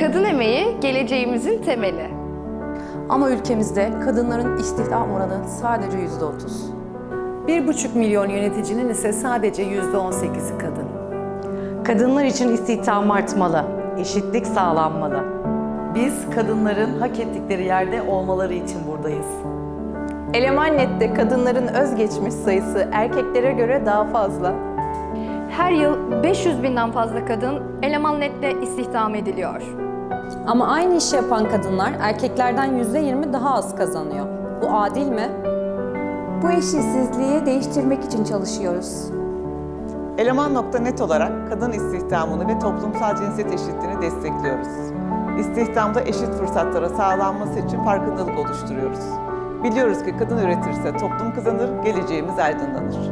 Kadın emeği geleceğimizin temeli. Ama ülkemizde kadınların istihdam oranı sadece yüzde otuz. 1,5 milyon yöneticinin ise sadece %18'i kadın. Kadınlar için istihdam artmalı, eşitlik sağlanmalı. Biz kadınların hak ettikleri yerde olmaları için buradayız. Elemanet'te kadınların özgeçmiş sayısı erkeklere göre daha fazla. Her yıl 500 binden fazla kadın Eleman.net'te istihdam ediliyor. Ama aynı işi yapan kadınlar erkeklerden %20 daha az kazanıyor. Bu adil mi? Bu eşitsizliği değiştirmek için çalışıyoruz. Eleman.net olarak kadın istihdamını ve toplumsal cinsiyet eşitliğini destekliyoruz. İstihdamda eşit fırsatlara sağlanması için farkındalık oluşturuyoruz. Biliyoruz ki kadın üretirse toplum kazanır, geleceğimiz aydınlanır.